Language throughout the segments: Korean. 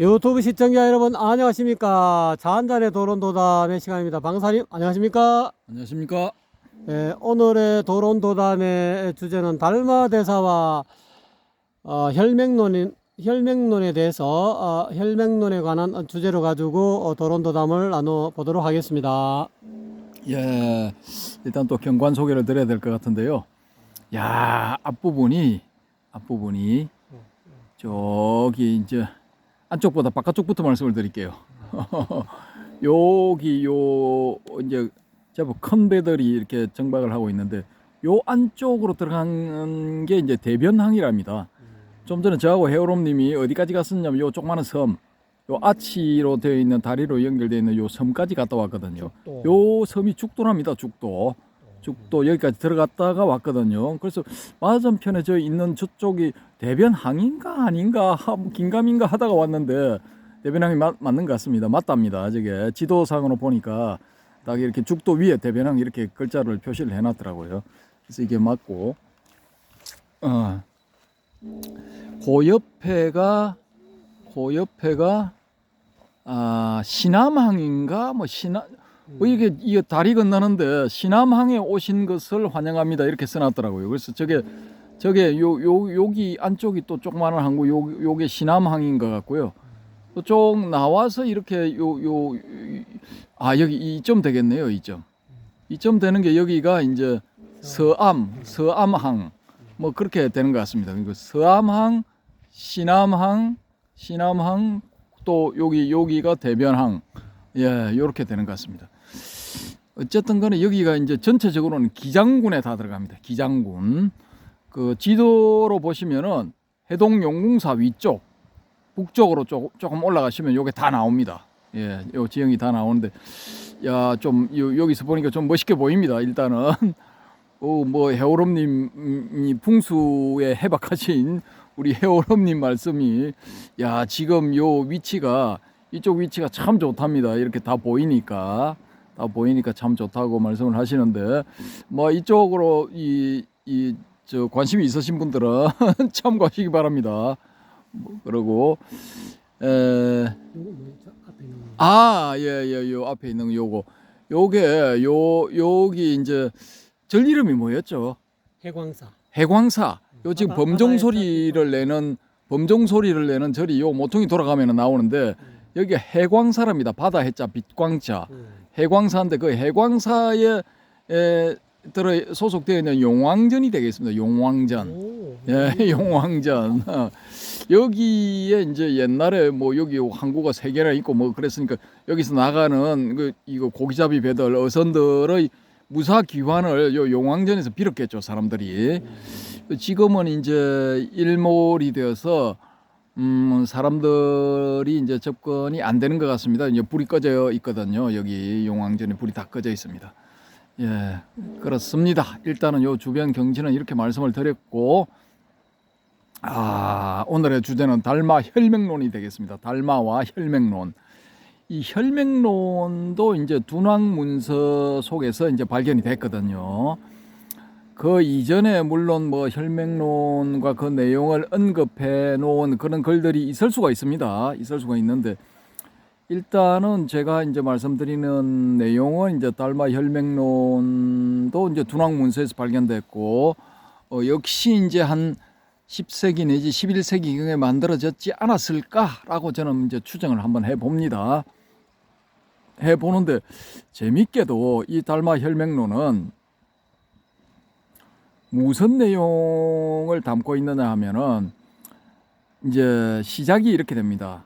유튜브 시청자 여러분 안녕하십니까? 자한잔의 도론도담의 시간입니다. 방사님 안녕하십니까? 안녕하십니까? 예, 오늘의 도론도담의 주제는 달마대사와 어, 혈맹론인 혈맹론에 대해서 어, 혈맹론에 관한 주제로 가지고 어, 도론도담을 나눠 보도록 하겠습니다. 예, 일단 또 경관 소개를 드려야 될 것 같은데요. 야, 앞부분이 앞부분이 저기 이제 안쪽보다 바깥쪽부터 말씀을 드릴게요. 여기 요 이제 제법 큰 배들이 이렇게 정박을 하고 있는데 요 안쪽으로 들어간 게 이제 대변항이랍니다. 좀 전에 저하고 헤어롬님이 어디까지 갔었냐면 요 조그마한 섬, 요 아치로 되어 있는 다리로 연결되어 있는 요 섬까지 갔다 왔거든요. 요 섬이 죽도랍니다. 죽도. 죽도 여기까지 들어갔다가 왔거든요. 그래서 맞은편에 저 있는 저쪽이 대변항인가 아닌가 긴가민가 하다가 왔는데 대변항이 맞, 맞는 것 같습니다. 맞답니다. 저게 지도상으로 보니까 딱 이렇게 죽도 위에 대변항 이렇게 글자를 표시를 해놨더라고요. 그래서 이게 맞고 어. 그 옆에가 그 옆에가 아 시남항인가 뭐 시남 뭐 이게 이게 다리 건너는데 시남항에 오신 것을 환영합니다 이렇게 써놨더라고요. 그래서 저게 저게 요 요 여기 안쪽이 또 조그마한 항구 요 요게 시남항인 것 같고요. 또쭉 나와서 이렇게 요 요 아 여기 이점 되겠네요 이점 이점 되는 게 여기가 이제 서암 서암항 뭐 그렇게 되는 것 같습니다. 그리고 서암항 시남항 시남항 또 여기 여기가 대변항 예 요렇게 되는 것 같습니다. 어쨌든 간에 여기가 이제 전체적으로는 기장군에 다 들어갑니다. 기장군. 그 지도로 보시면은 해동 용궁사 위쪽 북쪽으로 조, 조금 올라가시면 요게 다 나옵니다. 예, 요 지형이 다 나오는데 야, 좀 요, 여기서 보니까 좀 멋있게 보입니다. 일단은 어, 뭐 해오름 님이 풍수에 해박하신 우리 해오름 님 말씀이 야 지금 요 위치가 이쪽 위치가 참 좋답니다. 이렇게 다 보이니까 다 보이니까 참 좋다고 말씀을 하시는데 뭐 이쪽으로 이 이 저 관심이 있으신 분들은 참고하시기 바랍니다. 뭐 그러고 에. 아, 예, 예, 요 앞에 있는 요거. 요게 요 여기 이제 절 이름이 뭐였죠? 해광사 해광사. 요 지금 바다- 범종 소리를 내는 범종 소리를 내는 절이 요 모퉁이 돌아가면 나오는데 여기 해광사랍니다. 바다 해자 빛광자. 해광사인데 그 해광사에 에, 들어 소속되어 있는 용왕전이 되겠습니다. 용왕전. 오, 예, 용왕전. 어. 여기에 이제 옛날에 뭐 여기 항구가 세 개나 있고 뭐 그랬으니까 여기서 나가는 그 이거 고기잡이 배들 어선들의 무사 귀환을 요 용왕전에서 빌었겠죠 사람들이. 지금은 이제 일몰이 되어서 음 사람들이 이제 접근이 안 되는 것 같습니다. 이제 불이 꺼져 있거든요. 여기 용왕전에 불이 다 꺼져 있습니다. 예, 그렇습니다. 일단은 요 주변 경치는 이렇게 말씀을 드렸고, 아, 오늘의 주제는 달마 혈맹론이 되겠습니다. 달마와 혈맹론. 이 혈맹론도 이제 dun왕 문서 속에서 이제 발견이 됐거든요. 그 이전에 물론 뭐 혈맹론과 그 내용을 언급해 놓은 그런 글들이 있을 수가 있습니다. 있을 수가 있는데 일단은 제가 이제 말씀드리는 내용은 이제 달마 혈맹론도 이제 dun왕문서에서 발견됐고 어, 역시 이제 한 10세기 내지 11세기경에 만들어졌지 않았을까라고 저는 이제 추정을 한번 해봅니다. 해보는데 재밌게도 이 달마 혈맹론은 무슨 내용을 담고 있느냐 하면은 이제 시작이 이렇게 됩니다.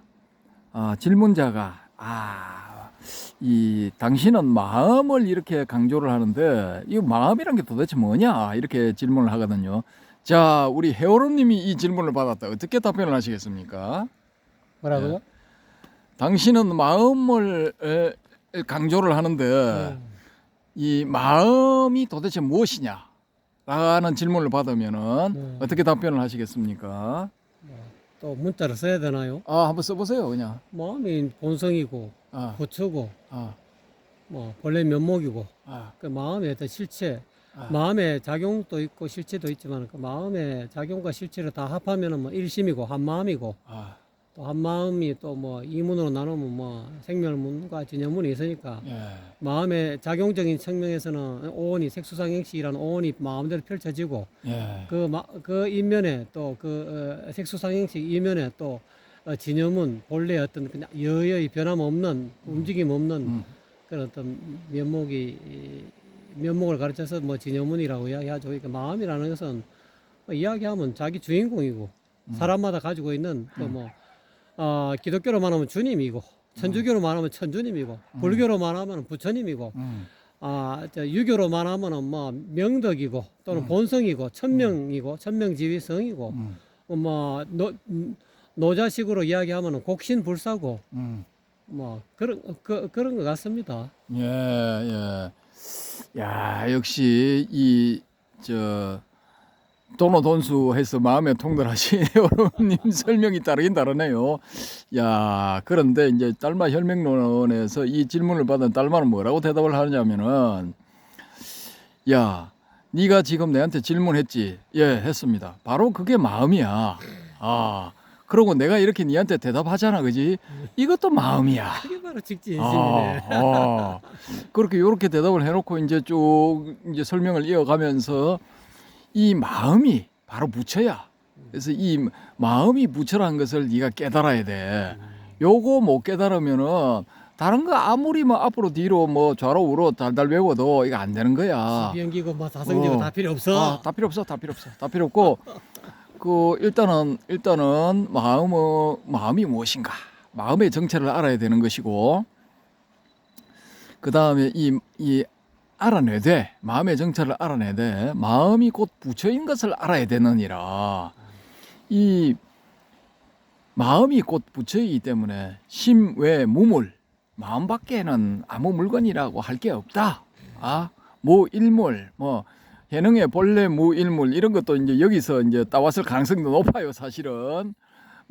아, 질문자가 아, 이 당신은 마음을 이렇게 강조를 하는데 이 마음이란 게 도대체 뭐냐 이렇게 질문을 하거든요. 자, 우리 해오름님이 이 질문을 받았다. 어떻게 답변을 하시겠습니까? 뭐라고요? 당신은 마음을 에, 강조를 하는데 네. 이 마음이 도대체 무엇이냐? 라는 질문을 받으면은 네. 어떻게 답변을 하시겠습니까? 또 문자를 써야 되나요? 아, 한번 써보세요, 그냥. 마음이 본성이고 아, 부처고 아, 뭐 본래 면목이고 아, 그 마음의 어떤 실체 아. 마음의 작용도 있고 실체도 있지만 그 마음의 작용과 실체를 다 합하면은 뭐 일심이고 한 마음이고 아, 또 한 마음이 또 뭐 이문으로 나누면 뭐 생멸문과 진여문이 있으니까 예. 마음의 작용적인 측면에서는 오온이 색수상행식이라는 오온이 마음대로 펼쳐지고 예. 그, 마, 그 이면에 또그 어, 색수상행식 이면에 또 어, 진여문 본래 어떤 그냥 여여의 변함없는 움직임 없는 음. 그런 어떤 면목이 이 면목을 가르쳐서 뭐 진여문이라고 이야기하죠. 그러니까 마음이라는 것은 뭐 이야기하면 자기 주인공이고 음. 사람마다 가지고 있는 그뭐 어, 기독교로 말하면 주님이고 천주교로 말하면 천주님이고 불교로 말하면 부처님이고 음. 아, 저 유교로 말하면은 뭐 명덕이고 또는 본성이고 천명이고 천명지위성이고 음. 어, 뭐 노, 음, 노자식으로 이야기하면은 곡신불사고 음. 뭐 그런 그, 그런 것 같습니다. 예, 예. 야, 역시 이 저 도노돈수 해서 마음에 통달하신 여러분님 설명이 다르긴 다르네요. 야, 그런데 이제 딸마 혈맹론에서 이 질문을 받은 딸마는 뭐라고 대답을 하냐면은 야, 네가 지금 내한테 질문했지? 예, 했습니다. 바로 그게 마음이야. 아, 그러고 내가 이렇게 네한테 대답하잖아, 그지? 이것도 마음이야. 그게 바로 직진심이네. 아, 아. 그렇게 요렇게 대답을 해놓고 이제 쭉 이제 설명을 이어가면서 이 마음이 바로 부처야. 그래서 이 마음이 부처라는 것을 네가 깨달아야 돼. 요거 못 깨달으면은 다른 거 아무리 뭐 앞으로 뒤로 뭐 좌로 우로 달달 외워도 이거 안 되는 거야. 비행기고 뭐 다성지고 어. 다 필요 없어. 아, 다 필요 없어, 다 필요 없어, 다 필요 없고 그 일단은 일단은 마음의 마음이 무엇인가, 마음의 정체를 알아야 되는 것이고 그 다음에 이 이 알아내되 마음의 정체를 알아내되 마음이 곧 부처인 것을 알아야 되느니라 이 마음이 곧 부처이기 때문에 심외 무물 마음 밖에는 아무 물건이라고 할 게 없다. 아, 무일물 뭐 해능의 본래 무일물 이런 것도 이제 여기서 이제 따왔을 가능성도 높아요. 사실은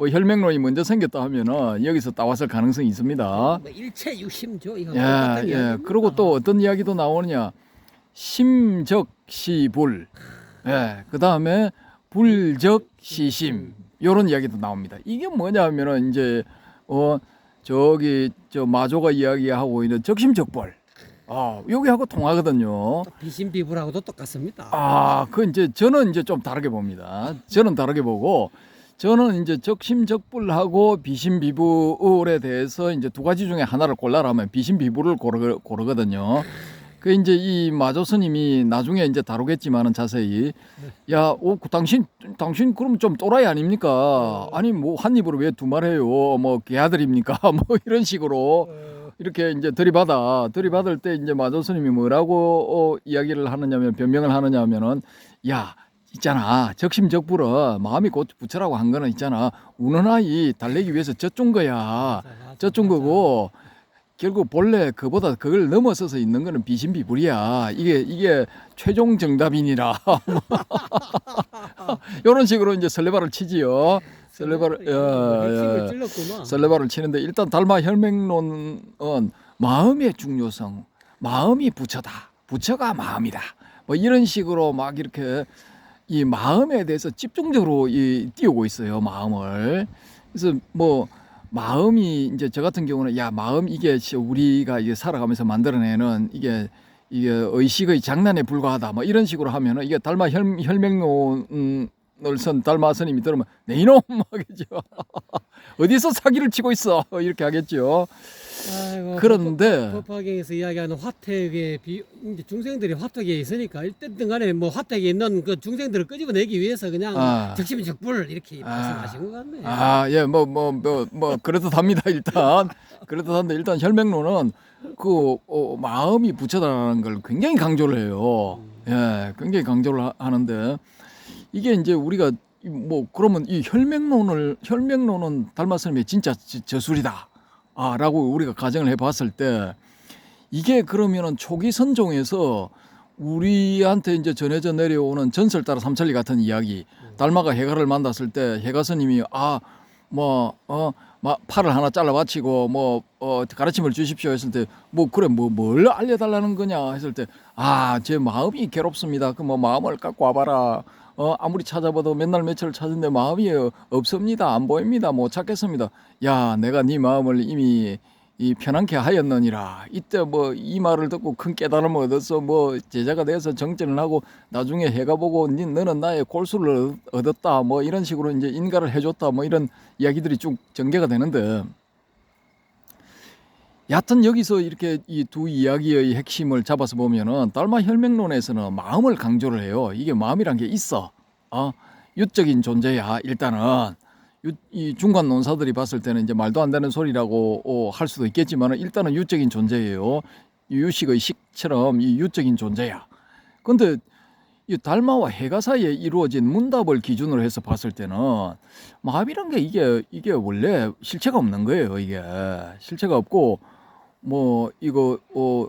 뭐 혈맹론이 먼저 생겼다 하면은 여기서 따왔을 가능성이 있습니다. 뭐 일체 유심조 이거 예, 똑같은 예. 그리고 또 어떤 이야기도 나오느냐. 심적시불. 예. 그 다음에 불적시심. 요런 이야기도 나옵니다. 이게 뭐냐면은 이제, 어, 저기, 저 마조가 이야기하고 있는 적심적벌. 아, 여기하고 통하거든요. 또 비신비불하고도 똑같습니다. 아, 그 이제 저는 이제 좀 다르게 봅니다. 저는 다르게 보고 저는 이제 적심적불하고 비심비불에 대해서 이제 두 가지 중에 하나를 골라라면 비심비불을 고르, 고르거든요. 그 이제 이 마조 스님이 나중에 이제 다루겠지만은 자세히 야, 오, 그 당신 당신 그럼 좀 또라이 아닙니까? 아니 뭐 한 입으로 왜 두 말 해요? 뭐 개아들입니까? 뭐 이런 식으로 어, 이렇게 이제 들이받아 들이받을 때 이제 마조 스님이 뭐라고 어, 이야기를 하느냐면 변명을 하느냐면은 야 있잖아. 적심적불은 마음이 곧 부처라고 한 거는 있잖아. 우는 아이 달래기 위해서 젖준 거야. 젖준 맞아. 거고 결국 본래 그보다 그걸 넘어서서 있는 거는 비신비불이야. 이게 이게 최종 정답이니라. 이런 식으로 이제 설레발을 치지요. 설레발을 핵심을 예, 예. 설레발을 치는데 일단 달마 혈맹론은 마음의 중요성, 마음이 부처다, 부처가 마음이다. 뭐 이런 식으로 막 이렇게 이 마음에 대해서 집중적으로 이 띄우고 있어요 마음을. 그래서 뭐 마음이 이제 저 같은 경우는 야 마음 이게 우리가 이게 살아가면서 만들어내는 이게 이게 의식의 장난에 불과하다 뭐 이런 식으로 하면은 이게 달마 혈, 혈맹론을 선 달마 스님이 들으면 내 이놈 하겠죠. 어디서 사기를 치고 있어 이렇게 하겠죠. 아이고, 그런데 법화경에서 이야기하는 화택의 비 이제 중생들이 화택에 있으니까 일단 간에 뭐 화택에 있는 그 중생들을 끄집어내기 위해서 그냥 아. 적심이 적불 이렇게 아. 말씀하신 것 같네. 아, 예, 뭐, 뭐, 뭐, 뭐, 그렇듯합니다, 일단. 그렇듯한데, 일단 혈맹론은 그, 어, 마음이 부처다라는 걸 굉장히 강조를 해요. 예, 굉장히 강조를 하- 하는데, 이게 이제 우리가 이 뭐, 그러면 이 혈맹론을, 혈맹론은 달마 스님의 진짜 저- 저술이다. 아, 라고 우리가 가정을 해 봤을 때, 이게 그러면은 초기 선종에서 우리한테 이제 전해져 내려오는 전설 따라 삼천리 같은 이야기 달마가 해가를 만났을 때 해가 스님이 아뭐어 마, 팔을 하나 잘라 바치고 뭐 어, 가르침을 주십시오 했을 때 뭐 그래 뭐 뭘 알려달라는 거냐 했을 때 아 제 마음이 괴롭습니다. 그 뭐 마음을 갖고 와봐라. 어 아무리 찾아봐도 맨날 며칠 찾은데 마음이 어, 없습니다. 안 보입니다. 못 찾겠습니다. 야 내가 네 마음을 이미 이 편안케 하였느니라. 이때 뭐 이 말을 듣고 큰 깨달음을 얻어서 뭐 제자가 돼서 정진을 하고 나중에 해가 보고 니 너는 나의 골수를 얻- 얻었다. 뭐 이런 식으로 이제 인가를 해줬다. 뭐 이런 이야기들이 쭉 전개가 되는데 여하튼 여기서 이렇게 이 두 이야기의 핵심을 잡아서 보면은 달마 혈맹론에서는 마음을 강조를 해요. 이게 마음이란 게 있어. 어? 유적인 존재야. 일단은 유, 이 중간 논사들이 봤을 때는 이제 말도 안 되는 소리라고 어, 할 수도 있겠지만 일단은 유적인 존재예요. 이 유식의 식처럼 이 유적인 존재야. 근데 이 달마와 해가 사이에 이루어진 문답을 기준으로 해서 봤을 때는 마음이란 게 이게 이게 원래 실체가 없는 거예요. 이게 실체가 없고 뭐 이거 어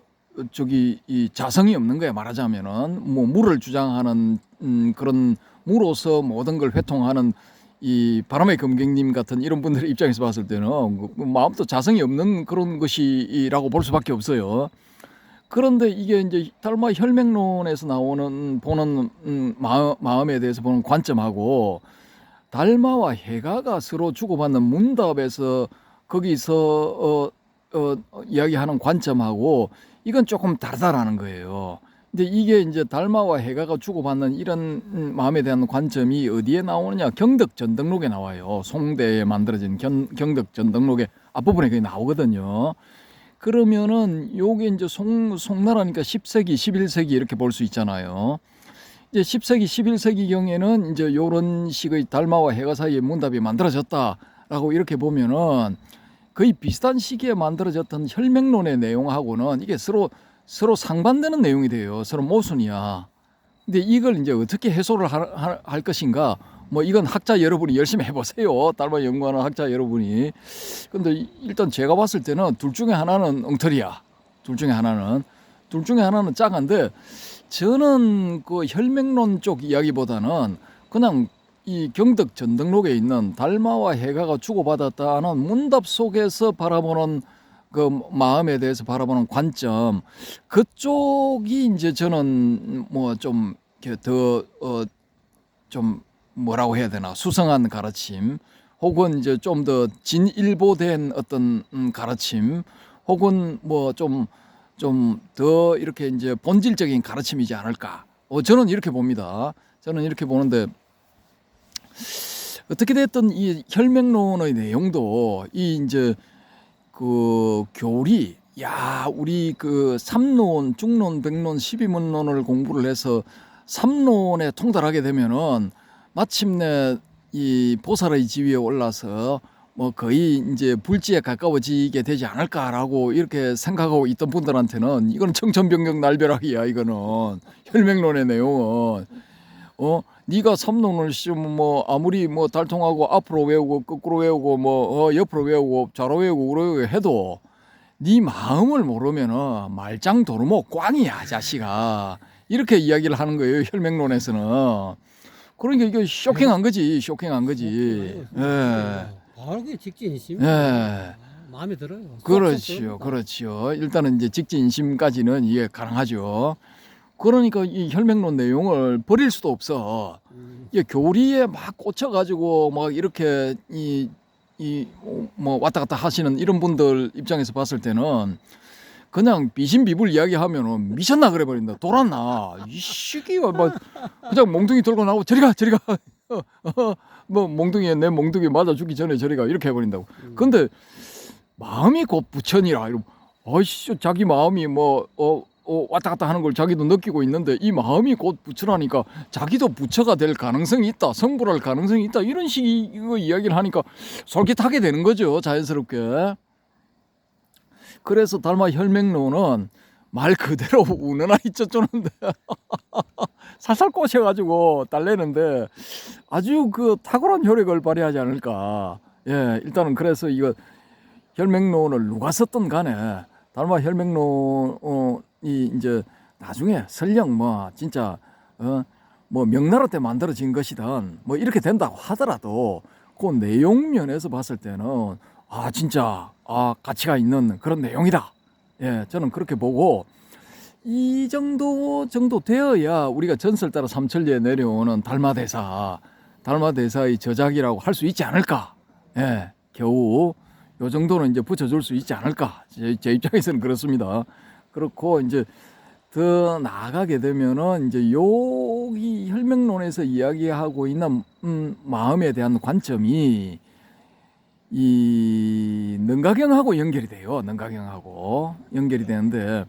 저기 이 자성이 없는 거야 말하자면은 뭐 물을 주장하는 음, 그런 무로서 모든 걸 회통하는 이 바람의 검객님 같은 이런 분들의 입장에서 봤을 때는 그 마음도 자성이 없는 그런 것이라고 볼 수밖에 없어요. 그런데 이게 이제 달마 혈맹론에서 나오는 보는 음, 마음, 마음에 대해서 보는 관점하고 달마와 해가가 서로 주고받는 문답에서 거기서 어, 어, 이야기하는 관점하고 이건 조금 다르다라는 거예요. 근데 이게 이제 달마와 해가가 주고받는 이런 음, 마음에 대한 관점이 어디에 나오느냐? 경덕 전등록에 나와요. 송대에 만들어진 경, 경덕 전등록의 앞부분에 그게 나오거든요. 그러면은 요게 이제 송 송나라니까 10세기, 11세기 이렇게 볼 수 있잖아요. 이제 10세기, 11세기 경에는 이제 요런 식의 달마와 해가 사이에 문답이 만들어졌다라고 이렇게 보면은 거의 비슷한 시기에 만들어졌던 혈맹론의 내용하고는 이게 서로 서로 상반되는 내용이 돼요. 서로 모순이야. 근데 이걸 이제 어떻게 해소를 할, 할- 할 것인가? 뭐 이건 학자 여러분이 열심히 해보세요. 달마 연구하는 학자 여러분이. 근데 일단 제가 봤을 때는 둘 중에 하나는 엉터리야. 둘 중에 하나는 둘 중에 하나는 짱한데 저는 그 혈맹론 쪽 이야기보다는 그냥 이 경덕 전등록에 있는 달마와 해가가 주고받았다는 문답 속에서 바라보는 그 마음에 대해서 바라보는 관점 그쪽이 이제 저는 뭐 좀 더어좀 뭐라고 해야 되나 수성한 가르침 혹은 이제 좀 더 진일보된 어떤 음, 가르침 혹은 뭐 좀 좀 더 이렇게 이제 본질적인 가르침이지 않을까. 어, 저는 이렇게 봅니다. 저는 이렇게 보는데 어떻게 됐든 이 혈맹론의 내용도 이 이제 그 교리 야 우리 그 삼론 중론 백론 십이문론을 공부를 해서 삼론에 통달하게 되면은 마침내 이 보살의 지위에 올라서 뭐 거의 이제 불지에 가까워지게 되지 않을까라고 이렇게 생각하고 있던 분들한테는 이거는 청천벽력 날벼락이야 이거는. 혈맹론의 내용은. 어 네가 삼론을 시면 뭐 아무리 뭐 달통하고 앞으로 외우고 거꾸로 외우고 뭐 어, 옆으로 외우고 좌로 외우고 우로 외우고 해도 네 마음을 모르면은 말짱 도루묵 꽝이야 자식아 이렇게 이야기를 하는 거예요 혈맹론에서는 그러니까 이게 쇼킹한 거지 쇼킹한 거지 예. 바로 그게 직진이심. 예. 마음에 들어요. 그렇지요, 그렇지요. 일단은 이제 직진심까지는 이해 가능하죠. 그러니까 이 혈맹론 내용을 버릴 수도 없어. 음, 이게 교리에 막 꽂혀가지고 막 이렇게 이 이 뭐 왔다 갔다 하시는 이런 분들 입장에서 봤을 때는 그냥 비신비불 이야기하면은 미쳤나 그래 버린다. 돌았나 이 시기가 막 그냥 몽둥이 들고 나오고 저리 가 저리 가 뭐 몽둥이에 내 몽둥이 맞아 죽기 전에 저리 가 이렇게 해버린다고. 근데 마음이 곧 부처니라 이러 아이씨 자기 마음이 뭐 어, 어, 왔다 갔다 하는 걸 자기도 느끼고 있는데 이 마음이 곧 부처라니까 자기도 부처가 될 가능성이 있다 성불할 가능성이 있다 이런 식의 이야기를 하니까 솔깃하게 되는 거죠 자연스럽게. 그래서 달마 혈맹론은 말 그대로 우는 아이 쩌쩌는데. 살살 꽂혀가지고 달래는데 아주 그 탁월한 효력을 발휘하지 않을까. 예 일단은 그래서 이거 혈맹론을 누가 썼던 간에 달마 혈맹론이 이제 나중에 설령 뭐 진짜 어 뭐 명나라 때 만들어진 것이든 뭐 이렇게 된다고 하더라도 그 내용 면에서 봤을 때는 아 진짜 아 가치가 있는 그런 내용이다. 예, 저는 그렇게 보고 이 정도 정도 되어야 우리가 전설 따라 삼천리에 내려오는 달마대사 달마대사의 저작이라고 할 수 있지 않을까. 예, 겨우 요 정도는 이제 붙여줄 수 있지 않을까. 제, 제 입장에서는 그렇습니다. 그렇고 이제 더 나아가게 되면은 이제 여기 혈맹론에서 이야기하고 있는 음, 마음에 대한 관점이 이 능가경하고 연결이 돼요. 능가경하고 연결이 되는데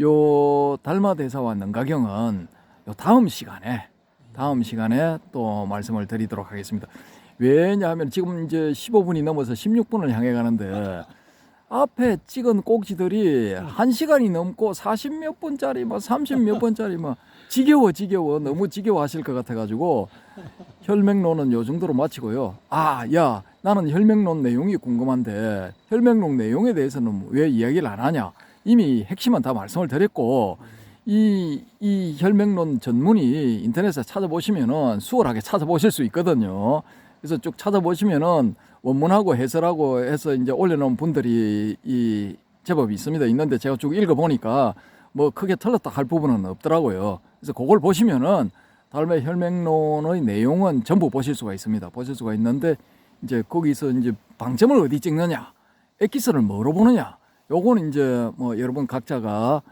요 달마 대사와 능가경은 요 다음 시간에 다음 시간에 또 말씀을 드리도록 하겠습니다. 왜냐하면 지금 이제 15분이 넘어서 16분을 향해 가는데 앞에 찍은 꼭지들이 한 시간이 넘고 40몇 분짜리 뭐 30몇 분짜리 뭐 지겨워 지겨워 너무 지겨워 하실 것 같아 가지고 혈맹론은 요 정도로 마치고요. 아, 야, 나는 혈맹론 내용이 궁금한데 혈맹론 내용에 대해서는 왜 이야기를 안 하냐? 이미 핵심은 다 말씀을 드렸고 이, 이 혈맹론 전문이 인터넷에 찾아보시면은 수월하게 찾아보실 수 있거든요. 그래서 쭉 찾아보시면은 원문하고 해설하고 해서 이제 올려놓은 분들이 이 제법 있습니다. 있는데 제가 쭉 읽어보니까 뭐 크게 틀렸다 할 부분은 없더라고요. 그래서 그걸 보시면은 달매 혈맹론의 내용은 전부 보실 수가 있습니다. 보실 수가 있는데 이제 거기서 이제 방점을 어디 찍느냐, 엑기스를 뭐로 보느냐, 요거는 이제 뭐 여러분 각자가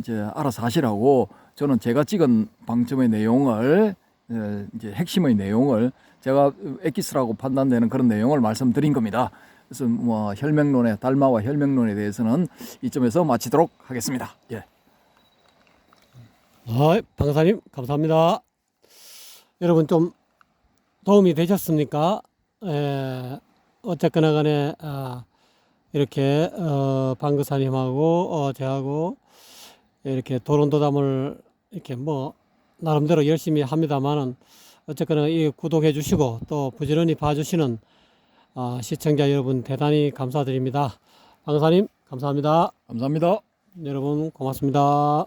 이제 알아서 하시라고 저는 제가 찍은 방점의 내용을 에, 이제 핵심의 내용을 제가 엑기스라고 판단되는 그런 내용을 말씀드린 겁니다. 그래서 뭐 혈맹론의 달마와 혈맹론에 대해서는 이점에서 마치도록 하겠습니다. 예. 아, 방사님 감사합니다. 여러분 좀 도움이 되셨습니까? 에, 어쨌거나 간에 아, 이렇게 어, 방그사님하고 어, 저하고 이렇게 도론도담을 이렇게 뭐 나름대로 열심히 합니다만은 어쨌거나 이 구독해 주시고 또 부지런히 봐주시는 아, 시청자 여러분 대단히 감사드립니다. 방사님 감사합니다. 감사합니다. 여러분 고맙습니다.